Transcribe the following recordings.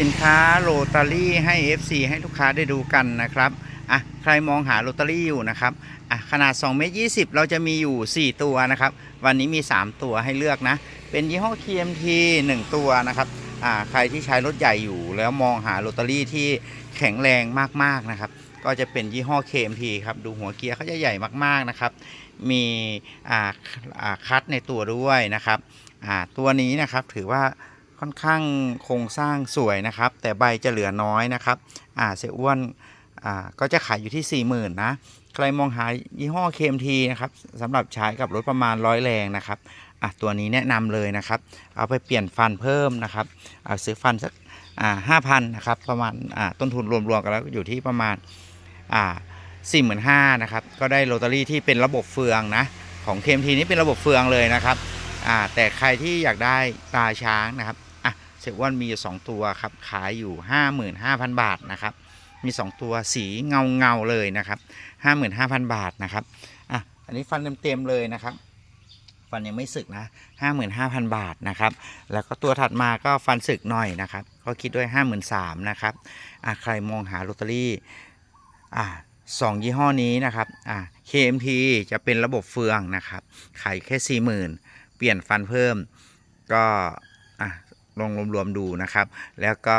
สินค้าโรตารี่ให้ FC ให้ลูกค้าได้ดูกันนะครับอะใครมองหาโรตารี่อยู่นะครับอะขนาด2เมตร20 เราจะมีอยู่ 4 ตัวนะครับ วันนี้มี 3 ตัวให้เลือกนะ เป็นยี่ห้อ KMT 1 ตัวนะครับอ่าใครที่ใช้รถใหญ่อยู่แล้วมองหาโรตารี่ที่แข็งแรงมากๆนะครับก็จะเป็นยี่ห้อ KMT ครับ ดูหัวเกียร์เขาจะใหญ่มากๆนะครับ มีอ่าอ่าคัดในตัวด้วยนะครับอ่าตัวนี้นะครับถือว่า ค่อนข้างโครงสร้างสวยนะครับ แต่ใบจะเหลือน้อยนะครับอ่าเสียอ้วนอ่าก็จะขายอยู่ที่ 40,000นะใครมองหายี่ห้อ KMT นะครับสำหรับใช้กับรถประมาณร้อยแรงนะครับอะตัวนี้แนะนำเลยนะครับ เอาไปเปลี่ยนฟันเพิ่มนะครับเอาซื้อฟันสักอ่าห้าพันนะครับประมาณอ่าต้นทุนรวมๆกันแล้วอยู่ที่ประมาณอ่าสี่หมื่นห้านะครับก็ได้โรตารี่ที่เป็นระบบเฟืองนะของ KMT นี้เป็นระบบเฟืองเลยนะครับอ่าแต่ใครที่อยากได้ตาช้างนะครับ เสียอ้วนมีอยู่2ตัวครับขายอยู่ 55,000 บาทนะครับมี 2 ตัวสีเงาเงาเลยนะครับ 55,000 บาทนะครับอะอันนี้ฟันเต็มๆเลยนะครับ ฟันยังไม่สึกนะ 55,000 บาทนะครับ แล้วก็ตัวถัดมาก็ฟันสึกหน่อยนะครับก็คิดด้วย 53,000นะครับอะใครมองหาโรตารี่อ่าสองยี่ห้อนี้นะครับอ่า KMT จะเป็นระบบเฟืองนะครับ ขายแค่ 40,000 เปลี่ยนฟันเพิ่มก็อะ ลองรวมๆดูนะครับ แล้วก็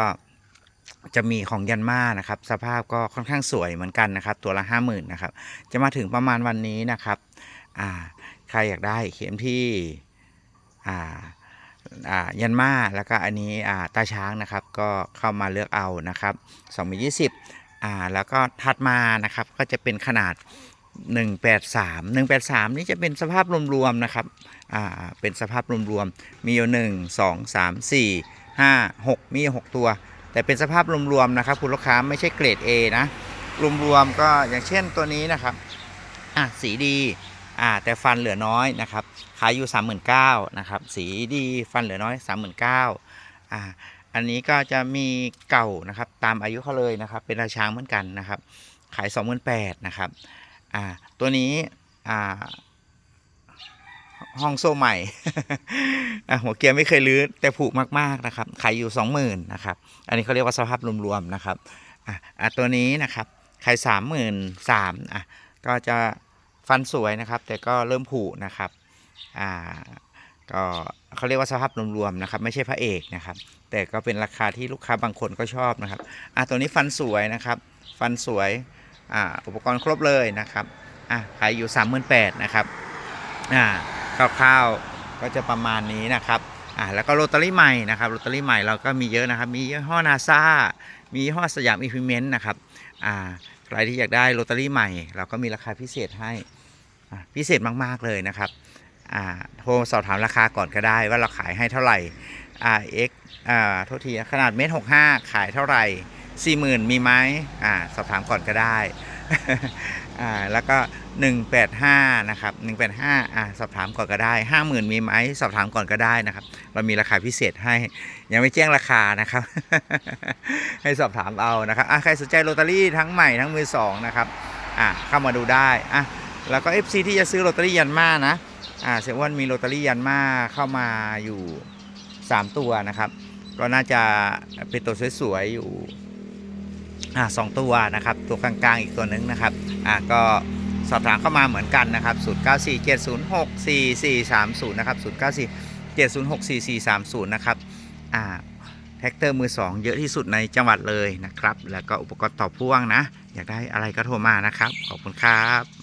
จะมีของยันมานะครับ สภาพก็ค่อนข้างสวยเหมือนกันนะครับ ตัวละ50,000นนะครับ จะมาถึงประมาณวันนี้นะครับอ่าใครอยากได้ KMT อ่าอ่ายันมาแล้วก็อันนี้ตาช้างนะครับก็เข้ามาเลือกเอานะครับ2 2 0อ่าแล้วก็ถัดมานะครับก็จะเป็นขนาด 183 183 นี่จะเป็นสภาพรวมๆนะครับ อ่า เป็นสภาพรวมๆ มีอยู่ 1 2 3 4 5 6 มี 6 ตัว แต่เป็นสภาพรวมๆนะครับ คุณลูกค้าไม่ใช่เกรด A นะ รวมๆก็อย่างเช่นตัวนี้นะครับ อะสีดี อ่า แต่ฟันเหลือน้อยนะครับ ขายอยู่ 39,000นะครับ สีดีฟันเหลือน้อย 39,000อ่า อันนี้ก็จะมีเก่านะครับ ตามอายุเขาเลยนะครับ เป็นราช้างเหมือนกันนะครับ ขาย 28,000นะครับ อ่าตัวนี้อ่าห้องโซ่ใหม่ หัวเกียร์ไม่เคยลื้อแต่ผูกมากๆนะครับ ขายอยู่ 20,000นะครับ อันนี้เขาเรียกว่าสภาพรวมๆนะครับอะอะตัวนี้นะครับ ขาย 33,000อะก็จะฟันสวยนะครับ แต่ก็เริ่มผุนะครับอ่าก็เขาเรียกว่าสภาพรวมๆนะครับ ไม่ใช่พระเอกนะครับ แต่ก็เป็นราคาที่ลูกค้าบางคนก็ชอบนะครับอะตัวนี้ฟันสวยนะครับ ฟันสวย อ่าอุปกรณ์ครบเลยนะครับอะขายอยู่ 38,000นะครับอ่าคร่าวๆก็จะประมาณนี้นะครับอ่าแล้วก็โรตารี่ใหม่นะครับโรตารี่ใหม่เราก็มีเยอะนะครับ มียี่ห้อนาซามียี่ห้อสยามอีพิเมนต์นะครับอ่าใครที่อยากได้โรตารี่ใหม่ เราก็มีราคาพิเศษให้พิเศษมากๆเลยนะครับอ่าโทรสอบถามราคาก่อนก็ได้ว่าเราขายให้เท่าไหร่อ่า X อ่าโทษทีขนาดเมตรหกห้าขายเท่าไหร่ สี่หมื่นมีไหมอ่าสอบถามก่อนก็ได้อ่าแล้วก็185นะครับ185อ่าสอบถามก่อนก็ได้50,000มีไหมสอบถามก่อนก็ได้นะครับ เรามีราคาพิเศษให้ ยังไม่แจ้งราคานะครับ ให้สอบถามเอานะครับอะใครสนใจโรตารี่ทั้งใหม่ทั้งมือสองนะครับอะเข้ามาดูได้อะแล้วก็ FC ที่จะซื้อโรตารี่ยันมานะอ่าเสียอ้วนมีโรตารี่ยันมาเข้ามาอยู่ 3 ตัวนะครับ ก็น่าจะเป็นตัวสวยๆอยู่ อ่าสองตัวนะครับ ตัวกลางๆอีกตัวหนึงนะครับอ่าก็สอบถามเข้ามาเหมือนกันนะครับ 0947064430 นะครับ 0947064430 นะครับอ่าแท็กเตอร์มือ 2 เยอะที่สุดในจังหวัดเลยนะครับ แล้วก็อุปกรณ์ต่อพ่วงนะ อยากได้อะไรก็โทรมานะครับ ขอบคุณครับ